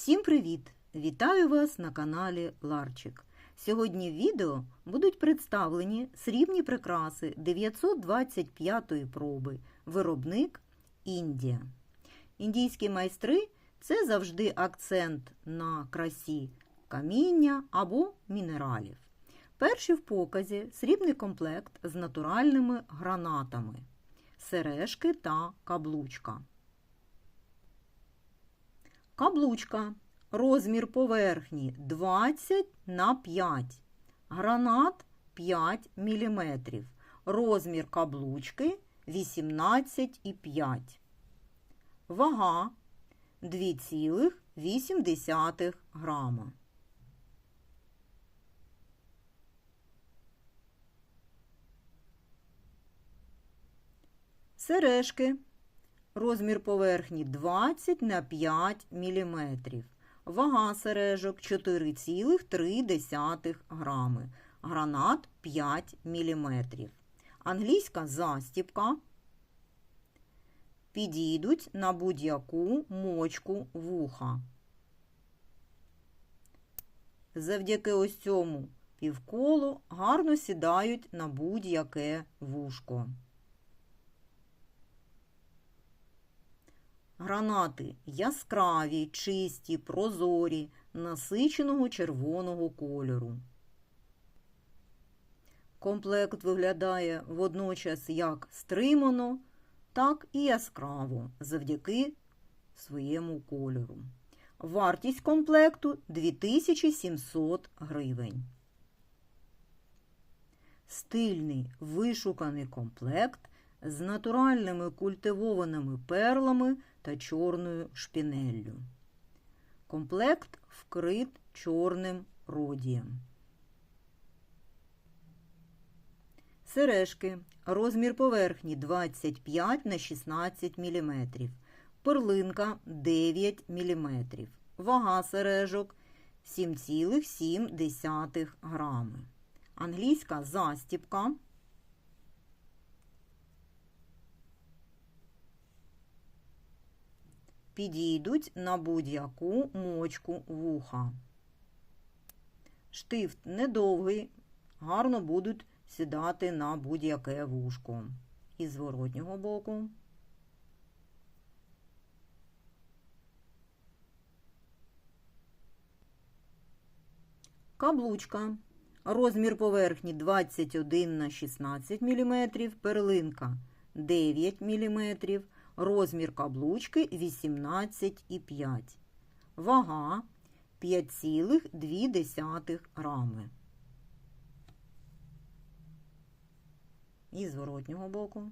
Всім привіт! Вітаю вас на каналі Ларчик. Сьогодні в відео будуть представлені срібні прикраси 925-ї проби. Виробник Індія. Індійські майстри це завжди акцент на красі каміння або мінералів. Перший в показі срібний комплект з натуральними гранатами, сережки та каблучка. Каблучка. Розмір поверхні 20 на 5. Гранат 5 мм. Розмір каблучки 18,5. Вага 2,8 грама. Сережки. Розмір поверхні 20 на 5 мм. Вага сережок 4,3 грами. Гранат 5 мм. Англійська застіпка. Підійдуть на будь-яку мочку вуха. Завдяки ось цьому півколу гарно сідають на будь-яке вушко. Гранати яскраві, чисті, прозорі, насиченого червоного кольору. Комплект виглядає водночас як стримано, так і яскраво завдяки своєму кольору. Вартість комплекту 2700 гривень. Стильний вишуканий комплект з натуральними культивованими перлами та чорною шпінеллю. Комплект вкрит чорним родієм. Сережки. Розмір поверхні 25 на 16 мм. Перлинка 9 мм. Вага сережок 7,7 грами. Англійська застіпка. Підійдуть на будь-яку мочку вуха. Штифт недовгий, гарно будуть сідати на будь-яке вушко. І з зворотнього боку. Каблучка. Розмір поверхні 21 на 16 мм, перлинка 9 мм, розмір каблучки 18,5. Вага 5,2 грами. І з зворотнього боку.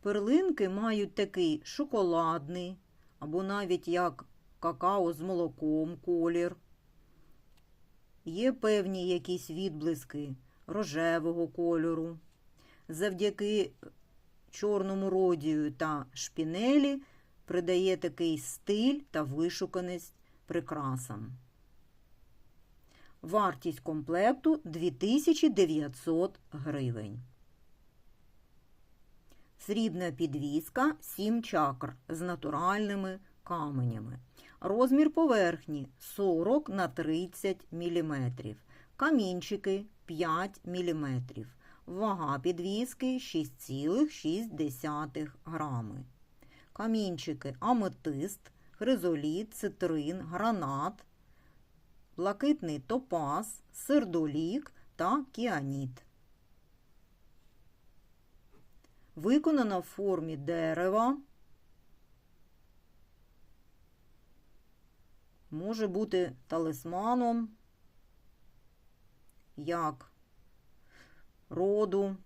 Перлинки мають такий шоколадний, або навіть як какао з молоком колір. Є певні якісь відблиски рожевого кольору. Завдяки чорному родію та шпінелі придає такий стиль та вишуканість прикрасам. Вартість комплекту 2900 гривень. Срібна підвіска 7 чакр з натуральними каменями. Розмір поверхні 40 на 30 мм. Камінчики 5 мм. Вага підвіски 6,6 грами. Камінчики аметист, хризоліт, цитрин, гранат, блакитний топаз, сердолік та кіаніт. Виконана в формі дерева. Може бути талисманом, як роду,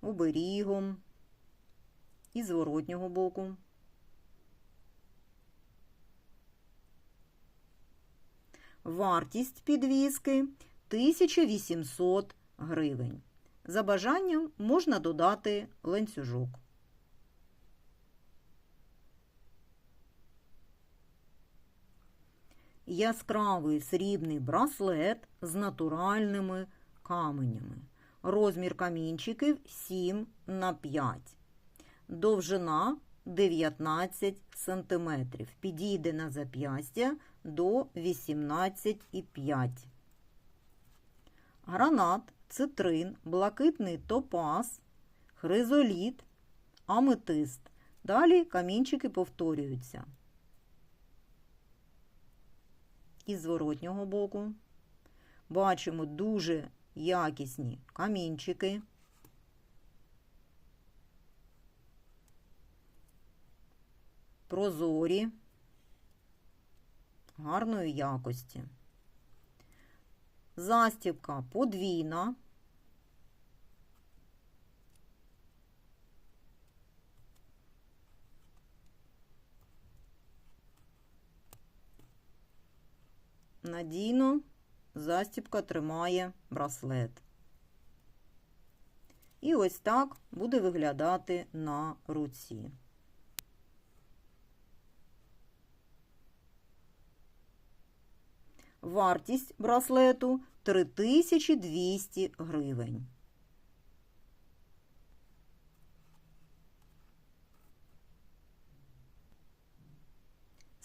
оберігом і зворотнього боку. Вартість підвіски 1800 гривень. За бажанням можна додати ланцюжок. Яскравий срібний браслет з натуральними каменями. Розмір камінчиків 7 на 5. Довжина 19 см. Підійде на зап'ястя до 18,5. Гранат, цитрин, блакитний топаз, хризоліт, аметист. Далі камінчики повторюються. І зворотнього боку бачимо дуже якісні камінчики. Прозорі, гарної якості. Застібка подвійна. Надійно застібка тримає браслет. І ось так буде виглядати на руці. Вартість браслету 3200 гривень.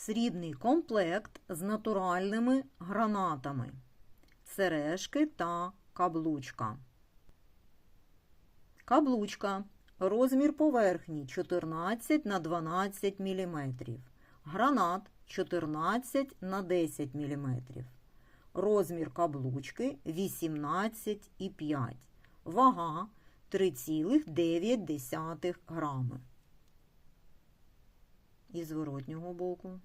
Срібний комплект з натуральними гранатами, сережки та каблучка. Каблучка. Розмір поверхні 14 на 12 мм. Гранат 14 на 10 мм. Розмір каблучки 18,5. Вага 3,9 грами. І зворотнього боку.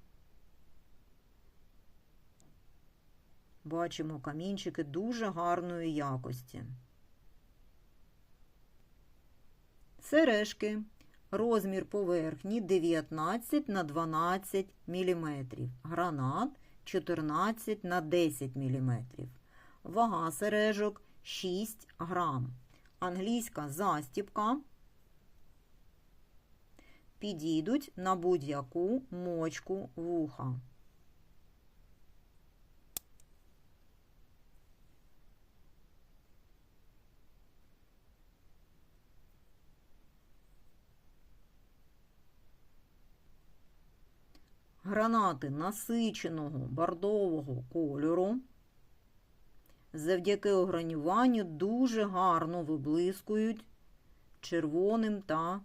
Бачимо камінчики дуже гарної якості. Сережки. Розмір поверхні 19 на 12 мм. Гранат 14 на 10 мм. Вага сережок 6 грам. Англійська застіпка. Підійдуть на будь-яку мочку вуха. Гранати насиченого бордового кольору. Завдяки огранюванню дуже гарно виблискують червоним та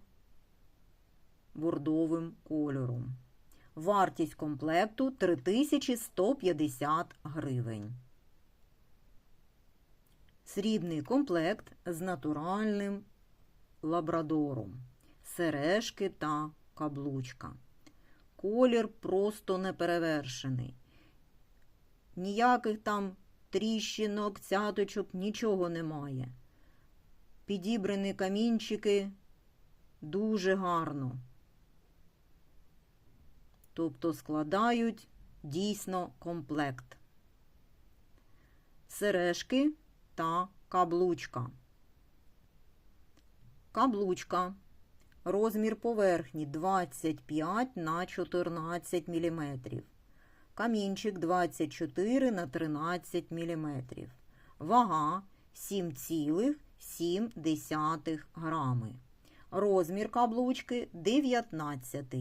бордовим кольором. Вартість комплекту 3150 гривень. Срібний комплект з натуральним лабрадором, сережки та каблучка. Колір просто неперевершений. Ніяких там тріщинок, цяточок, нічого немає. Підібрані камінчики дуже гарно. Тобто складають дійсно комплект. Сережки та каблучка. Каблучка. Розмір поверхні 25 на 14 мм. Камінчик 24 на 13 мм. Вага 7,7 грами. Розмір каблучки 19.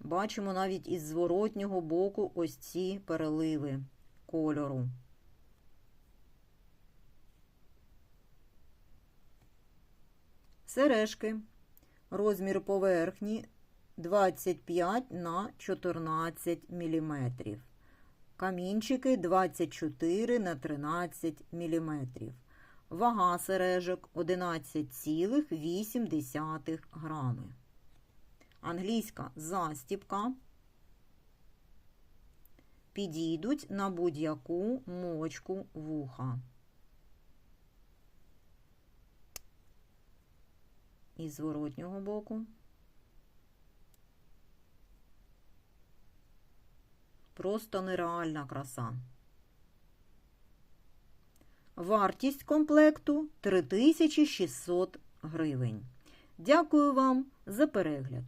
Бачимо навіть із зворотнього боку ось ці переливи кольору. Сережки. Розмір поверхні 25 на 14 мм. Камінчики 24 на 13 мм. Вага сережок 11,8 грами. Англійська застіпка. Підійдуть на будь-яку мочку вуха. І зворотнього боку. Просто нереальна краса. Вартість комплекту 3600 гривень. Дякую вам за перегляд.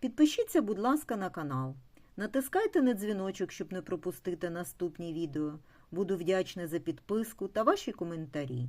Підпишіться, будь ласка, на канал. Натискайте на дзвіночок, щоб не пропустити наступні відео. Буду вдячна за підписку та ваші коментарі.